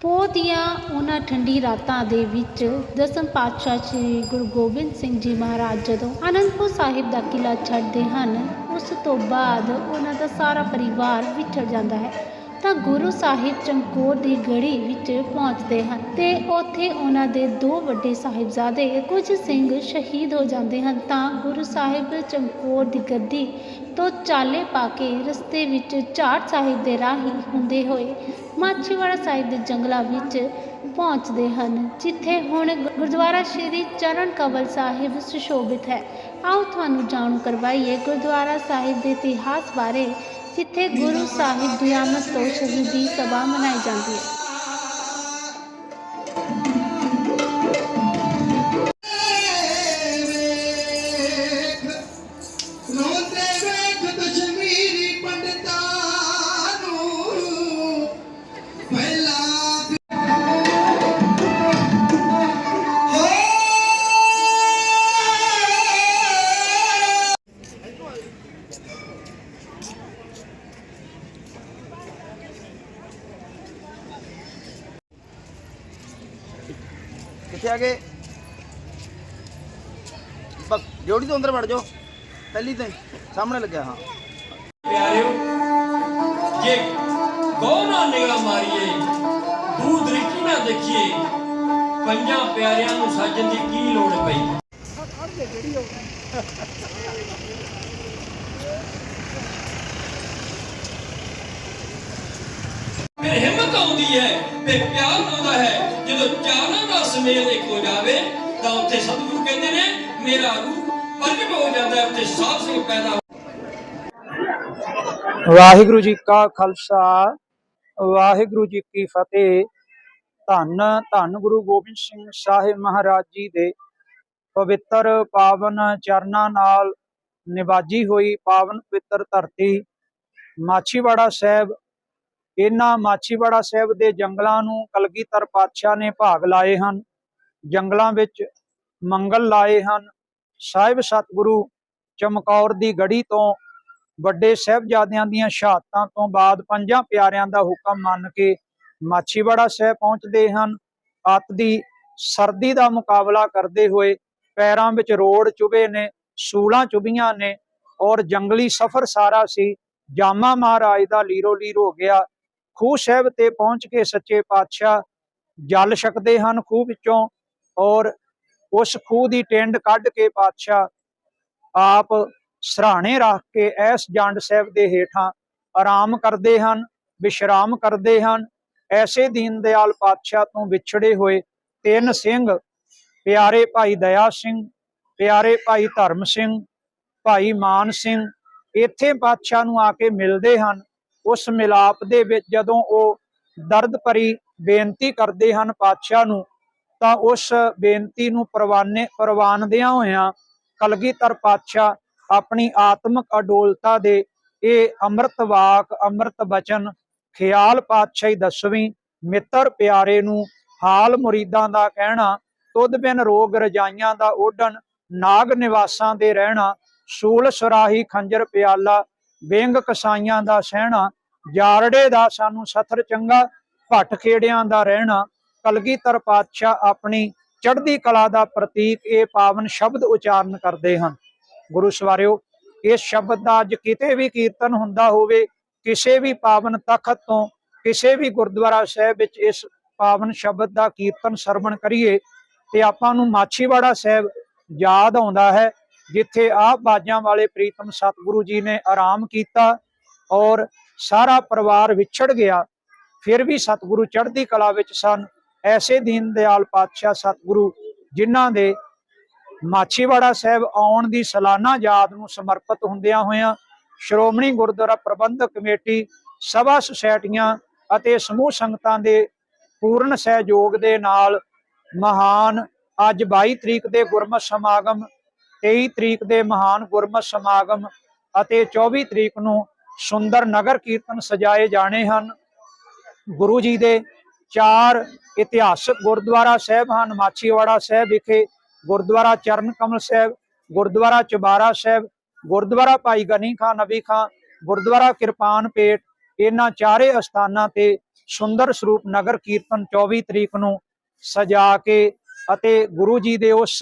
ਪੋਹ ਦੀਆਂ ਉਹਨਾਂ ਠੰਡੀ ਰਾਤਾਂ ਦੇ ਵਿੱਚ ਦਸਮ ਪਾਤਸ਼ਾਹ ਸ੍ਰੀ ਗੁਰੂ ਗੋਬਿੰਦ ਸਿੰਘ ਜੀ ਮਹਾਰਾਜ ਜਦੋਂ ਅਨੰਦਪੁਰ ਸਾਹਿਬ ਦਾ ਕਿਲ੍ਹਾ ਛੱਡਦੇ ਹਨ, ਉਸ ਤੋਂ ਬਾਅਦ ਉਹਨਾਂ ਦਾ ਸਾਰਾ ਪਰਿਵਾਰ ਵਿਛੜ ਜਾਂਦਾ ਹੈ। ਤਾਂ ਗੁਰੂ ਸਾਹਿਬ ਚਮਕੌਰ ਦੀ ਗੜੀ ਵਿੱਚ ਪਹੁੰਚਦੇ ਹਨ ਤੇ ਉੱਥੇ ਉਹਨਾਂ ਦੇ ਦੋ ਵੱਡੇ ਸਾਹਿਬਜ਼ਾਦੇ ਕੁਝ ਸਿੰਘ ਸ਼ਹੀਦ ਹੋ ਜਾਂਦੇ ਹਨ। ਤਾਂ ਗੁਰੂ ਸਾਹਿਬ ਚਮਕੌਰ ਦੀ ਗੱਦੀ ਤੋਂ ਚਾਲੇ ਪਾ ਕੇ ਰਸਤੇ ਵਿੱਚ ਝਾੜ ਸਾਹਿਬ ਦੇ ਰਾਹੀਂ ਹੁੰਦੇ ਹੋਏ ਮਾਛੀਵਾੜਾ ਸਾਹਿਬ ਦੇ ਜੰਗਲਾਂ ਵਿੱਚ ਪਹੁੰਚਦੇ ਹਨ, ਜਿੱਥੇ ਹੁਣ ਗੁਰਦੁਆਰਾ ਸ਼੍ਰੀ ਚਰਨ ਕਬਲ ਸਾਹਿਬ ਸੁਸ਼ੋਭਿਤ ਹੈ। ਆਓ ਤੁਹਾਨੂੰ ਜਾਣੂ ਕਰਵਾਈਏ ਗੁਰਦੁਆਰਾ ਸਾਹਿਬ ਦੇ ਇਤਿਹਾਸ ਬਾਰੇ ਜਿੱਥੇ ਗੁਰੂ ਸਾਹਿਬ ਦੀ ਆਮਦ ਤੋਂ ਸ਼ਹੀਦੀ ਸਭਾ ਮਨਾਈ ਜਾਂਦੀ ਹੈ ਕਿੱਥੇ ਆ ਗਏ? ਬਸ ਜੋੜੀ ਤੋਂ ਅੰਦਰ ਵੜ ਜਾਓ। ਪਹਿਲੀ ਤੋਂ ਸਾਹਮਣੇ ਲੱਗਿਆ, ਹਾਂ। ਪਿਆਰਿਓ, ਜੇ ਗੌਰ ਨਾਲ ਨਿਗਾਹ ਮਾਰੀਏ, ਦੂਰ ਦਰਿਸ਼ਟੀ ਨਾ ਦੇਖੀਏ, ਪੰਜਾਂ ਪਿਆਰਿਆਂ ਨੂੰ ਸਾਜਣ ਦੀ ਕੀ ਲੋੜ ਪਈ? ਫਿਰ ਹਿੰਮਤ ਆਉਂਦੀ ਹੈ ਤੇ ਪਿਆਰ ਆਉਂਦਾ ਹੈ। ਜਦੋਂ ਚਾਰਾਂ ਦਾ ਸਮੇਲ ਇੱਕ ਹੋ ਜਾਵੇ, ਤਾਂ ਉੱਥੇ ਸਤਿਗੁਰੂ ਕਹਿੰਦੇ ਨੇ, ਮੇਰਾ ਰੂਪ ਪ੍ਰਗਟ ਹੋ ਜਾਂਦਾ ਹੈ, ਉੱਥੇ ਸਾਧ ਸੰਗ ਪੈਦਾ ਵਾਹਿਗੁਰੂ ਜੀ ਕਾ ਖਾਲਸਾ, ਵਾਹਿਗੁਰੂ ਜੀ ਕੀ ਫਤਿਹ। ਧੰਨ ਧੰਨ ਗੁਰੂ ਗੋਬਿੰਦ ਸਿੰਘ ਸਾਹਿਬ ਮਹਾਰਾਜ ਜੀ ਦੇ ਪਵਿੱਤਰ ਪਾਵਨ ਚਰਨਾਂ ਨਾਲ ਨਿਵਾਜੀ ਹੋਈ ਪਾਵਨ ਪਵਿੱਤਰ ਧਰਤੀ ਮਾਛੀਵਾੜਾ ਸਾਹਿਬ ਇਹਨਾਂ ਮਾਛੀਵਾੜਾ ਸਾਹਿਬ ਦੇ ਜੰਗਲਾਂ ਨੂੰ ਕਲਗੀਧਰ ਪਾਤਸ਼ਾਹ ਨੇ ਭਾਗ ਲਾਏ ਹਨ। ਜੰਗਲਾਂ ਵਿੱਚ ਮੰਗਲ ਲਾਏ ਹਨ। ਸਾਹਿਬ ਸਤਿਗੁਰੂ ਚਮਕੌਰ ਦੀ ਗੜੀ ਤੋਂ ਵੱਡੇ ਸਾਹਿਬਜ਼ਾਦਿਆਂ ਦੀਆਂ ਸ਼ਹਾਦਤਾਂ ਤੋਂ ਬਾਅਦ ਪੰਜਾਂ ਪਿਆਰਿਆਂ ਦਾ ਹੁਕਮ ਮੰਨ ਕੇ ਮਾਛੀਵਾੜਾ ਸਾਹਿਬ ਪਹੁੰਚਦੇ ਹਨ। ਅੱਤ ਦੀ ਸਰਦੀ ਦਾ ਮੁਕਾਬਲਾ ਕਰਦੇ ਹੋਏ ਪੈਰਾਂ ਵਿੱਚ ਰੋੜ ਚੁਭੇ ਨੇ, ਸੂਲਾਂ ਚੁਭੀਆਂ ਨੇ ਔਰ ਜੰਗਲੀ ਸਫ਼ਰ ਸਾਰਾ ਸੀ। ਜਾਮਾ ਮਹਾਰਾਜ ਦਾ ਲੀਰੋ ਲੀਰ ਹੋ ਗਿਆ। ਖੂਹ ਸਾਹਿਬ ਤੇ ਪਹੁੰਚ ਕੇ ਸੱਚੇ ਪਾਤਸ਼ਾਹ ਜਲ ਛਕਦੇ ਹਨ ਖੂਹ ਵਿੱਚੋਂ ਔਰ ਉਸ ਖੂਹ ਦੀ ਟਿੰਡ ਕੱਢ ਕੇ ਪਾਤਸ਼ਾਹ ਆਪ ਸਰਾਣੇ ਰੱਖ ਕੇ ਐਸ ਜੰਡ ਸਾਹਿਬ ਦੇ ਹੇਠਾਂ ਆਰਾਮ ਕਰਦੇ ਹਨ, ਵਿਸ਼ਰਾਮ ਕਰਦੇ ਹਨ। ਐਸੇ ਦੀਨ ਦਿਆਲ ਪਾਤਸ਼ਾਹ ਤੋਂ ਵਿਛੜੇ ਹੋਏ ਤਿੰਨ ਸਿੰਘ, ਪਿਆਰੇ ਭਾਈ ਦਇਆ ਸਿੰਘ, ਪਿਆਰੇ ਭਾਈ ਧਰਮ ਸਿੰਘ, ਭਾਈ ਮਾਨ ਸਿੰਘ, ਇੱਥੇ ਪਾਤਸ਼ਾਹ ਨੂੰ ਆ ਕੇ ਮਿਲਦੇ ਹਨ। ਉਸ ਮਿਲਾਪ ਦੇ ਵਿੱਚ ਜਦੋਂ ਉਹ ਦਰਦ ਭਰੀ ਬੇਨਤੀ ਕਰਦੇ ਹਨ ਪਾਤਸ਼ਾਹ ਨੂੰ, ਤਾਂ ਉਸ ਬੇਨਤੀ ਨੂੰ ਪ੍ਰਵਾਨੇ, ਪ੍ਰਵਾਨਦਿਆਂ ਹੋਇਆਂ ਕਲਗੀਧਰ ਪਾਤਸ਼ਾਹ ਆਪਣੀ ਆਤਮਿਕ ਅਡੋਲਤਾ ਦੇ ਇਹ ਅੰਮ੍ਰਿਤ ਵਾਕ, ਅੰਮ੍ਰਿਤ ਬਚਨ, ਖਿਆਲ ਪਾਤਸ਼ਾਹੀ ਦਸਵੀਂ, ਮਿੱਤਰ ਪਿਆਰੇ ਨੂੰ ਹਾਲ ਮੁਰੀਦਾਂ ਦਾ ਕਹਿਣਾ, ਤੁਧ ਬਿਨ ਰੋਗ ਰਜਾਈਆਂ ਦਾ ਓਢਣ, ਨਾਗ ਨਿਵਾਸਾਂ ਦੇ ਰਹਿਣਾ, ਸੂਲ ਸੁਰਾਹੀ ਖੰਜਰ ਪਿਆਲਾ ਬੇਂਗ ਕਸਾਈਆਂ ਦਾ ਸਹਿਣਾ ਜਾਰੜੇ ਦਾ ਸਾਨੂੰ ਸਥਰ ਚੰਗਾ, ਭੱਟ ਖੇੜਿਆਂ ਦਾ ਰਹਿਣਾ, ਕਲਗੀਧਰ ਪਾਤਸ਼ਾਹ ਆਪਣੀ ਚੜ੍ਹਦੀ ਕਲਾ ਦਾ ਪ੍ਰਤੀਕ, ਇਹ ਪਾਵਨ ਸ਼ਬਦ ਉਚਾਰਨ ਕਰਦੇ ਹਨ। ਗੁਰੂ ਸਵਾਰਿਓ, ਇਸ ਸ਼ਬਦ ਦਾ ਅੱਜ ਕਿਤੇ ਵੀ ਕੀਰਤਨ ਹੁੰਦਾ ਹੋਵੇ, ਕਿਸੇ ਵੀ ਪਾਵਨ ਤਖਤ ਤੋਂ, ਕਿਸੇ ਵੀ ਗੁਰਦੁਆਰਾ ਸਾਹਿਬ ਵਿੱਚ ਇਸ ਪਾਵਨ ਸ਼ਬਦ ਦਾ ਕੀਰਤਨ ਸਰਵਣ ਕਰੀਏ, ਤੇ ਆਪਾਂ ਨੂੰ ਮਾਛੀਵਾੜਾ ਸਾਹਿਬ ਯਾਦ ਆਉਂਦਾ ਹੈ, ਜਿੱਥੇ ਆਪ ਬਾਜਾਂ ਵਾਲੇ ਪ੍ਰੀਤਮ ਸਤਿਗੁਰੂ ਜੀ ਨੇ ਆਰਾਮ ਕੀਤਾ ਔਰ ਸਾਰਾ ਪਰਿਵਾਰ ਵਿਛੜ ਗਿਆ, ਫਿਰ ਵੀ ਸਤਿਗੁਰੂ ਚੜ੍ਹਦੀ ਕਲਾ ਵਿੱਚ ਸਨ। ਐਸੇ ਦੀਨ ਦਿਆਲ ਪਾਤਸ਼ਾਹ ਸਤਿਗੁਰੂ ਜਿਨ੍ਹਾਂ ਦੇ ਮਾਛੀਵਾੜਾ ਸਾਹਿਬ ਆਉਣ ਦੀ ਸਾਲਾਨਾ ਯਾਦ ਨੂੰ ਸਮਰਪਿਤ ਹੁੰਦਿਆਂ ਹੋਇਆਂ ਸ਼੍ਰੋਮਣੀ ਗੁਰਦੁਆਰਾ ਪ੍ਰਬੰਧਕ ਕਮੇਟੀ, ਸਭਾ ਸੁਸਾਇਟੀਆਂ ਅਤੇ ਸਮੂਹ ਸੰਗਤਾਂ ਦੇ ਪੂਰਨ ਸਹਿਯੋਗ ਦੇ ਨਾਲ ਮਹਾਨ ਅੱਜ 22 ਤਰੀਕ ਦੇ ਗੁਰਮਤਿ ਸਮਾਗਮ 23 ਤਰੀਕ ਦੇ ਮਹਾਨ ਗੁਰਮਤਿ ਸਮਾਗਮ ਅਤੇ 24 ਤਰੀਕ ਨੂੰ ਸੁੰਦਰ ਨਗਰ ਕੀਰਤਨ ਸਜਾਏ ਜਾਣੇ ਹਨ। ਗੁਰੂ ਜੀ ਦੇ ਚਾਰ ਇਤਿਹਾਸਕ ਗੁਰਦੁਆਰਾ ਸਾਹਿਬ ਹਨ। ਮਾਛੀਵਾੜਾ ਸਾਹਿਬ ਵਿਖੇ ਗੁਰਦੁਆਰਾ ਚਰਨ ਕਮਲ ਸਾਹਿਬ, ਗੁਰਦੁਆਰਾ ਚਬਾਰਾ ਸਾਹਿਬ, ਗੁਰਦੁਆਰਾ ਭਾਈ ਗਨੀ ਖਾਂ ਨਬੀ ਖਾਂ, ਗੁਰਦੁਆਰਾ ਕਿਰਪਾਨ ਪੇਟ ਇਹਨਾਂ ਚਾਰੇ ਅਸਥਾਨਾਂ ਤੇ ਸੁੰਦਰ ਸਰੂਪ ਨਗਰ ਕੀਰਤਨ 24 ਤਰੀਕ ਨੂੰ ਸਜਾ ਕੇ ਅਤੇ ਗੁਰੂ ਜੀ ਦੇ ਉਸ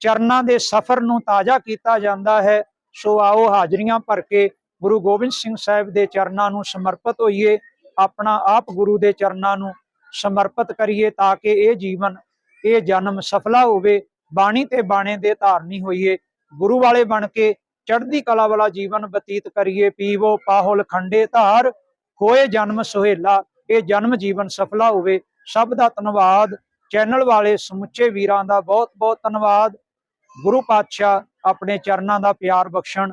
ਚਰਨਾਂ ਦੇ ਸਫ਼ਰ ਨੂੰ ਤਾਜ਼ਾ ਕੀਤਾ ਜਾਂਦਾ ਹੈ। ਸੋ ਆਓ ਹਾਜ਼ਰੀਆਂ ਭਰ ਕੇ ਗੁਰੂ ਗੋਬਿੰਦ ਸਿੰਘ ਸਾਹਿਬ ਦੇ ਚਰਨਾਂ ਨੂੰ ਸਮਰਪਿਤ ਹੋਈਏ, ਆਪਣਾ ਆਪ ਗੁਰੂ ਦੇ ਚਰਨਾਂ ਨੂੰ ਸਮਰਪਿਤ ਕਰੀਏ ਤਾਂ ਕਿ ਇਹ ਜੀਵਨ, ਇਹ ਜਨਮ ਸਫਲਾ ਹੋਵੇ, ਬਾਣੀ ਤੇ ਬਾਣੇ ਦੇ ਧਾਰਨੀ ਹੋਈਏ, ਗੁਰੂ ਵਾਲੇ ਬਣ ਕੇ ਚੜ੍ਹਦੀ ਕਲਾ ਵਾਲਾ ਜੀਵਨ ਬਤੀਤ ਕਰੀਏ, ਪੀਵੋ ਪਾਹੁਲ ਖੰਡੇ ਧਾਰ ਹੋਏ ਜਨਮ ਸੁਹੇਲਾ, ਇਹ ਜਨਮ ਜੀਵਨ ਸਫਲਾ ਹੋਵੇ। ਸਭ ਦਾ ਧੰਨਵਾਦ। ਚੈਨਲ ਵਾਲੇ ਸਮੁੱਚੇ ਵੀਰਾਂ ਦਾ ਬਹੁਤ ਬਹੁਤ ਧੰਨਵਾਦ। ਗੁਰੂ ਪਾਤਸ਼ਾਹ ਆਪਣੇ ਚਰਨਾਂ ਦਾ ਪਿਆਰ ਬਖਸ਼ਣ।